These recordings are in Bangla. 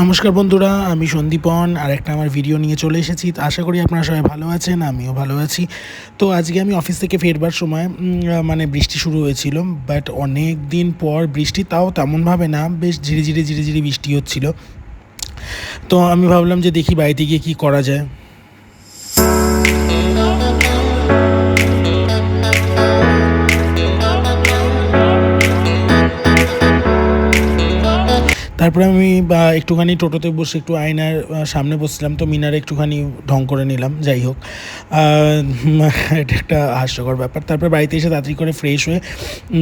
নমস্কার বন্ধুরা, আমি সন্দীপন আর একটা আমার ভিডিও নিয়ে চলে এসেছি। আশা করি আপনারা সবাই ভালো আছেন, আমিও ভালো আছি। তো আজকে আমি অফিস থেকে ফেরবার সময় মানে বৃষ্টি শুরু হয়েছিল বাট অনেক দিন পর বৃষ্টি, তাও তেমনভাবে না, বেশ ধীরে ধীরে বৃষ্টি হচ্ছিল। তো আমি ভাবলাম যে দেখি বাড়িতে গিয়ে কী করা যায়। তারপরে আমি, বা একটুখানি টোটোতে বসে একটু আয়নার সামনে বসছিলাম, তো মিনার একটুখানি ঢং করে নিলাম, যাই হোক। এটা একটা হাস্যকর ব্যাপার। তারপর বাড়িতে এসে তাড়াতাড়ি করে ফ্রেশ হয়ে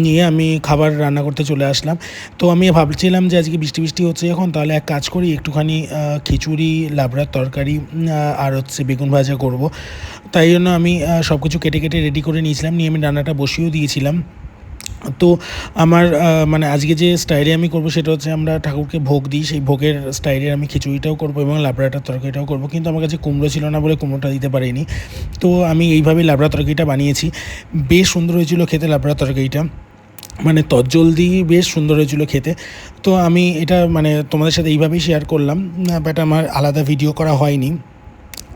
নিয়ে আমি খাবার রান্না করতে চলে আসলাম। তো আমি ভাবছিলাম যে আজকে বৃষ্টি বৃষ্টি হচ্ছে এখন, তাহলে এক কাজ করি, একটুখানি খিচুড়ি, লাবড়ার তরকারি আর হচ্ছে বেগুন ভাজা করব। তাই জন্য আমি সব কিছু কেটে কেটে রেডি করে নিয়েছিলাম, নিয়ে আমি রান্নাটা বসিয়েও দিয়েছিলাম। তো আমার মানে আজকে যে স্টাইলে আমি করব সেটা হচ্ছে আমরা ঠাকুরকে ভোগ দিই, সেই ভোগের স্টাইলে আমি খিচুড়িটাও করব এবং লাবড়াটার তরকারিটাও করব। কিন্তু আমার কাছে কুমড়ো ছিল না বলে কুমড়োটা দিতে পারিনি। তো আমি এইভাবেই লাবড়া তরকারিটা বানিয়েছি। বেশ সুন্দর হয়েছিল খেতে লাবড়া তরকারিটা। মানে তজ্জলদি বেশ সুন্দর হয়েছিল খেতে। তো আমি এটা মানে তোমাদের সাথে এইভাবেই শেয়ার করলাম। বাট আমার আলাদা ভিডিও করা হয়নি।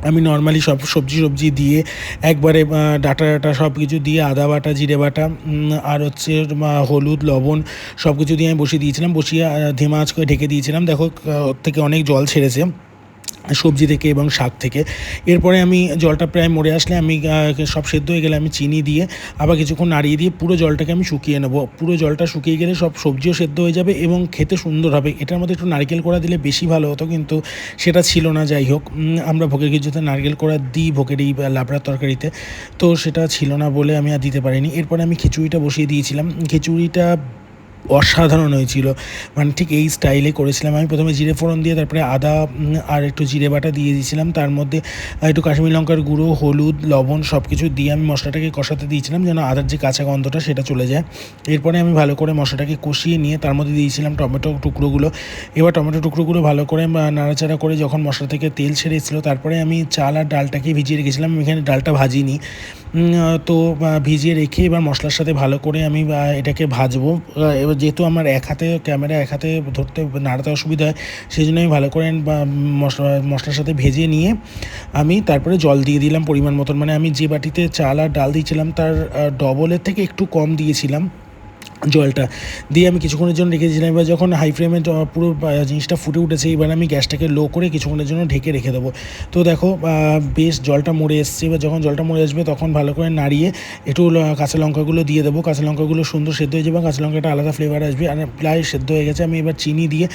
আমি নর্মালি সব সবজি সবজি দিয়ে একবারে ডাটা ডাটা সব কিছু দিয়ে আদা বাটা, জিরে বাটা আর হচ্ছে হলুদ, লবণ সব কিছু দিয়ে আমি বসিয়ে দিয়েছিলাম। বসিয়ে আঁচ করে ঢেকে দিয়েছিলাম। দেখো ওর থেকে অনেক জল ছেড়েছে। সবজি থেকে এবং শাক থেকে। এরপরে আমি জলটা প্রায় মরে আসলে আমি সব সেদ্ধ হয়ে গেলে আমি চিনি দিয়ে আবার কিছুক্ষণ নাড়িয়ে দিয়ে পুরো জলটাকে আমি শুকিয়ে নেব। পুরো জলটা শুকিয়ে গেলে সব সবজিও সেদ্ধ হয়ে যাবে এবং খেতে সুন্দর হবে। এটার মধ্যে একটু নারকেল কোড়া দিলে বেশি ভালো হতো কিন্তু সেটা ছিল না, যাই হোক। আমরা ভোগের কিছুতে নারকেল কোড়া দিই ভোগের এই লাবড়ার তরকারিতে। তো সেটা ছিল না বলে আমি আর দিতে পারিনি। এরপরে আমি খিচুড়িটা বসিয়ে দিয়েছিলাম। খিচুড়িটা অসাধারণ হয়েছিল। মানে ঠিক এই স্টাইলে করেছিলাম। আমি প্রথমে জিরে ফোড়ন দিয়ে, তারপরে আদা আর একটু জিরে বাটা দিয়ে দিয়েছিলাম। তার মধ্যে একটু কাশ্মীর লঙ্কার গুঁড়ো, হলুদ, লবণ সব কিছু দিয়ে আমি মশলাটাকে কষাতে দিয়েছিলাম যেন আদার যে কাঁচা গন্ধটা সেটা চলে যায়। এরপরে আমি ভালো করে মশলাটাকে কষিয়ে নিয়ে তার মধ্যে দিয়েছিলাম টমেটো টুকরোগুলো। এবার টমেটো টুকরোগুলো ভালো করে নাড়াচাড়া করে যখন মশলা থেকে তেল ছেড়ে এসেছিল, তারপরে আমি চাল আর ডালটাকে ভিজিয়ে রেখেছিলাম। এখানে ডালটা ভাজিনি। তো ভিজিয়ে রেখে এবার মশলার সাথে ভালো করে আমি এটাকে ভাজবো। এবার যেহেতু আমার এক হাতে ক্যামেরা, এক হাতে ধরতে নাড়াতে অসুবিধা হয় সেই জন্য আমি ভালো করে মশলা মশলার সাথে ভেজে নিয়ে আমি তারপরে জল দিয়ে দিলাম পরিমাণ মতন। মানে আমি যে বাটিতে চাল আর ডাল দিয়েছিলাম, তার ডবলের থেকে একটু কম দিয়েছিলাম। জলটা। দিয়ে আমি কিছুক্ষণের জন্য রেখে দিয়েছিলাম। এবার যখন হাই ফ্লেমে পুরো জিনিসটা ফুটে উঠেছে, এবার আমি গ্যাসটাকে লো করে কিছুক্ষণের জন্য ঢেকে রেখে দেবো। তো দেখো বেশ জলটা মরে এসছে। এবার যখন জলটা মরে আসবে, তখন ভালো করে নাড়িয়ে একটু কাঁচা লঙ্কাগুলো দিয়ে দেবো। কাঁচা লঙ্কাগুলো সুন্দর সেদ্ধ হয়ে যাবে, কাঁচা লঙ্কাটা আলাদা ফ্লেভার আসবে। আর প্রায় সেদ্ধ হয়ে গেছে। আমি এবার চিনি দিয়ে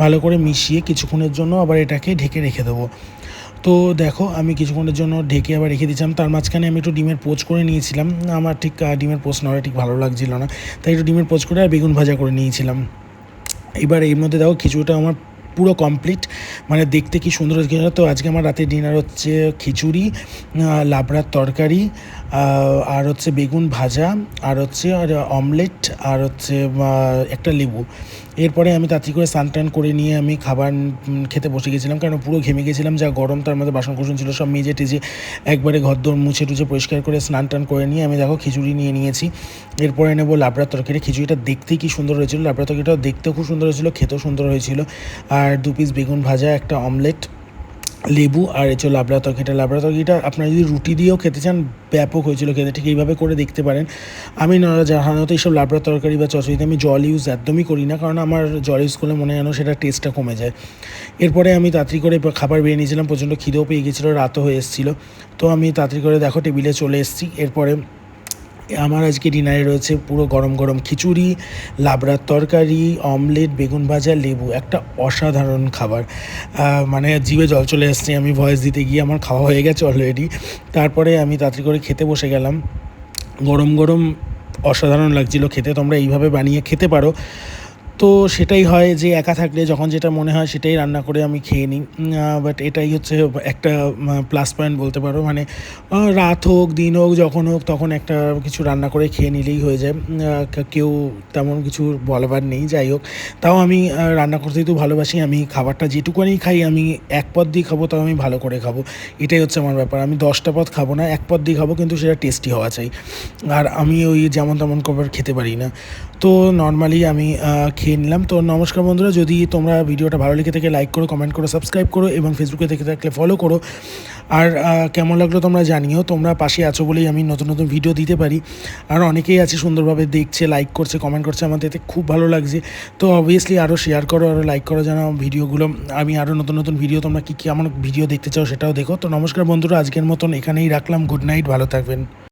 ভালো করে মিশিয়ে কিছুক্ষণের জন্য আবার এটাকে ঢেকে রেখে দেবো। তো দেখো, আমি কিছুক্ষণের জন্য ঢেকে আবার রেখে দিয়েছিলাম। তার মাঝখানে আমি একটু ডিমের পোচ করে নিয়েছিলাম। আমার ঠিক ডিমের পোচ নেওয়া ঠিক ভালো লাগছিল না। তাই একটু ডিমের পোচ করে আর বেগুন ভাজা করে নিয়েছিলাম। এবার এর মধ্যে দেখো, খিচুড়িটা আমার পুরো কমপ্লিট মানে দেখতে কি সুন্দর তো? আজকে আমার রাতে ডিনার হচ্ছে খিচুড়ি লাবড়ার তরকারি আর হচ্ছে বেগুন ভাজা, আর হচ্ছে, আর অমলেট, আর হচ্ছে একটা লেবু। এরপরে আমি তাড়াতাড়ি করে স্নান টান করে নিয়ে আমি খাবার খেতে বসে গেছিলাম, কারণ পুরো ঘেমে গেছিলাম, যা গরম, তার মধ্যে বাসন কুসন ছিল, সব মেজে টেজে একবারে ঘরদোর মুছে টুছে পরিষ্কার করে স্নান টান করে নিয়ে আমি দেখো খিচুড়ি নিয়ে নিয়েছি। এরপরে নেব লাবড়ার তরকারি। খিচুড়িটা দেখতে কি সুন্দর হয়েছিল লাবড়া তরকারিটাও দেখতেও খুব সুন্দর হয়েছিল, খেতেও সুন্দর হয়েছিল। আর দু পিস বেগুন ভাজা, একটা অমলেট লেবু আর এছো লাবড়া তরকারিটা লাবড়া তরকারিটা আপনারা যদি রুটি দিয়েও খেতে চান, ব্যাপক হয়েছিল খেতে, ঠিক এইভাবে করে দেখতে পারেন। আমি সাধারণত এইসব লাবড়া তরকারি বা চচড়িতে আমি জল ইউজ একদমই করি না, কারণ আমার জল ইউজ করলে মনে যেন সেটা টেস্টটা কমে যায়। এরপরে আমি তাড়াতাড়ি করে খাবার বেরিয়ে নিয়েছিলাম, প্রচণ্ড খিদেও পেয়ে গেছিল, রাতও হয়ে এসেছিল। তো আমি তাড়াতাড়ি করে দেখো টেবিলে চলে এসেছি। এরপরে আমার আজকে ডিনারে রয়েছে পুরো গরম গরম খিচুড়ি, লাবড়ার তরকারি, অমলেট, বেগুন ভাজা, লেবু, একটা অসাধারণ খাবার। মানে জিভে জল চলে আসছে, আমি ভয়েস দিতে গিয়ে আমার খাওয়া হয়ে গেছে অলরেডি তারপরে আমি তাড়াতাড়ি করে খেতে বসে গেলাম। গরম গরম অসাধারণ লাগছিল খেতে, তোমরা এইভাবে বানিয়ে খেতে পারো। তো সেটাই হয় যে একা থাকলে যখন যেটা মনে হয় সেটাই রান্না করে আমি খেয়ে নিই। বাট এটাই হচ্ছে একটা প্লাস পয়েন্ট বলতে পারো। মানে রাত হোক, দিন হোক, যখন হোক, তখন একটা কিছু রান্না করে খেয়ে নিলেই হয়ে যায়। কেউ তেমন কিছু বলবার নেই, যাই হোক। তাও আমি রান্না করতেই তো ভালোবাসি, আমি খাবারটা যেটুকুনি খাই, আমি এক পদ দিয়ে খাব, তাও আমি ভালো করে খাব। এটাই হচ্ছে আমার ব্যাপার। আমি দশটা পদ খাব না, এক পদ দিয়ে খাব, কিন্তু সেটা টেস্টি হওয়া চাই। আর আমি ওই যেমন তেমন খাবার খেতে পারি না। তো নর্মালি আমি খেয়ে নিলাম। তো নমস্কার বন্ধুরা, যদি তোমরা ভিডিওটা ভালো লেগে থেকে লাইক করো কমেন্ট করো সাবস্ক্রাইব করো এবং ফেসবুকে দেখে থাকলে ফলো করো। আর কেমন লাগল তোমরা জানিও, তোমরা পাশে আছো বলেই আমি নতুন নতুন ভিডিও দিতে পারি। আর অনেকেই আছে সুন্দরভাবে দেখছে লাইক করছে কমেন্ট করছে আমাদের এতে খুব ভালো লাগছে। তো অবভিয়াসলি আরও শেয়ার করো আরও লাইক করো, যেন ভিডিওগুলো আমি আরও নতুন নতুন ভিডিও তোমরা কী কী আমার ভিডিও দেখতে চাও সেটাও দেখো। তো নমস্কার বন্ধুরা, আজকের মতন এখানেই রাখলাম। গুড নাইট ভালো থাকবেন।